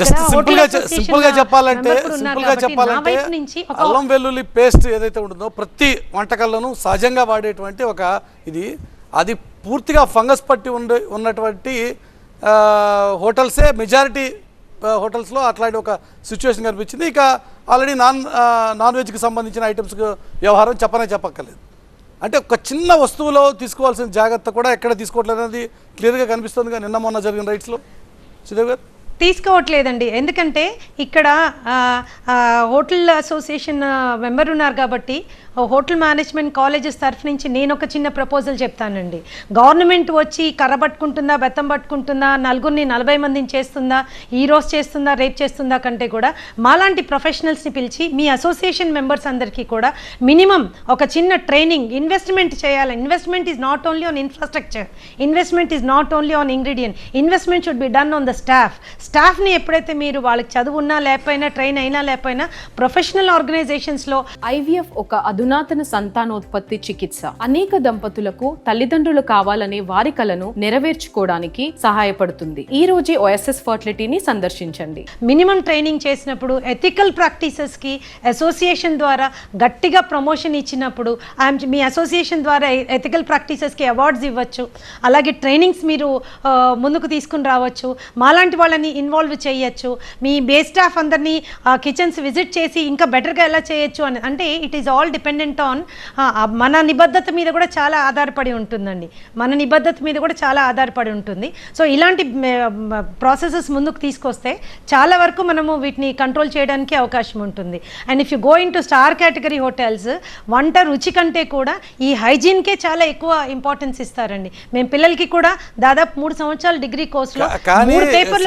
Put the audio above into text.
Just సింపుల్గా సింపుల్గా చెప్పాలంటే సింపుల్గా చెప్పాలంటే అల్లం వెల్లుల్లి పేస్ట్ ఏదైతే ఉంటుందో ప్రతి వంటకాల్లోనూ సహజంగా వాడేటువంటి ఒక ఇది అది పూర్తిగా ఫంగస్ పట్టి ఉండే ఉన్నటువంటి హోటల్సే మెజారిటీ హోటల్స్లో అట్లాంటి ఒక సిచ్యువేషన్ కనిపించింది. ఇక ఆల్రెడీ నాన్ నాన్ వెజ్కి సంబంధించిన ఐటమ్స్ వ్యవహారం చెప్పనే చెప్పక్కర్లేదు. అంటే ఒక చిన్న వస్తువులో తీసుకోవాల్సిన జాగ్రత్త కూడా ఎక్కడ తీసుకోవట్లేదు అనేది క్లియర్గా కనిపిస్తుంది నిన్న మొన్న జరిగిన రైట్స్లో. సుదేవ్ గారు? తీసుకోవట్లేదండి. ఎందుకంటే ఇక్కడ హోటల్ అసోసియేషన్ మెంబర్ ఉన్నారు కాబట్టి హోటల్ మేనేజ్మెంట్ కాలేజెస్ తరఫు నుంచి నేను ఒక చిన్న ప్రపోజల్ చెప్తానండి. గవర్నమెంట్ వచ్చి కర్ర పట్టుకుంటుందా బెత్తం పట్టుకుంటుందా నలుగురిని నలభై మందిని చేస్తుందా ఈ రోజు చేస్తుందా రేపు చేస్తుందా కంటే కూడా మాలాంటి ప్రొఫెషనల్స్ని పిలిచి మీ అసోసియేషన్ మెంబర్స్ అందరికీ కూడా మినిమం ఒక చిన్న ట్రైనింగ్ ఇన్వెస్ట్మెంట్ చేయాలి. Investment is not only on infrastructure. Investment is not only on ingredient. Investment should be done on the staff. స్టాఫ్ని ఎప్పుడైతే మీరు వాళ్ళకి చదువు ఉన్నా లేకపోయినా ట్రైన్ అయినా లేకపోయినా ప్రొఫెషనల్ ఆర్గనైజేషన్స్లో ఐవీఎఫ్ ఒక అధునాతన సంతానోత్పత్తి చికిత్స. అనేక దంపతులకు తల్లిదండ్రులు కావాలనే వారి కలను నెరవేర్చుకోవడానికి సహాయపడుతుంది. ఈ రోజే ఓఎస్ఎస్ ఫర్టిలిటీని సందర్శించండి. మినిమం ట్రైనింగ్ చేసినప్పుడు ఎథికల్ ప్రాక్టీసెస్కి అసోసియేషన్ ద్వారా గట్టిగా ప్రమోషన్ ఇచ్చినప్పుడు మీ అసోసియేషన్ ద్వారా ఎథికల్ ప్రాక్టీసెస్కి అవార్డ్స్ ఇవ్వచ్చు. అలాగే ట్రైనింగ్స్ మీరు ముందుకు తీసుకుని రావచ్చు. మాలాంటి వాళ్ళని ఇన్వాల్వ్ చేయొచ్చు. మీ బే స్టాఫ్ అందరినీ కిచెన్స్ విజిట్ చేసి ఇంకా బెటర్గా ఎలా చేయొచ్చు అని అంటే it is all dependent on మన నిబద్ధత మీద కూడా చాలా ఆధారపడి ఉంటుందండి. మన నిబద్ధత మీద కూడా చాలా ఆధారపడి ఉంటుంది. సో ఇలాంటి ప్రాసెసెస్ ముందుకు తీసుకొస్తే చాలా వరకు మనము వీటిని కంట్రోల్ చేయడానికి అవకాశం ఉంటుంది. And if you go into star category hotels వంట రుచి కంటే కూడా ఈ హైజీన్కే చాలా ఎక్కువ ఇంపార్టెన్స్ ఇస్తారండి. మేము పిల్లలకి కూడా దాదాపు మూడు సంవత్సరాల డిగ్రీ కోర్సులో మూడు పేపర్లు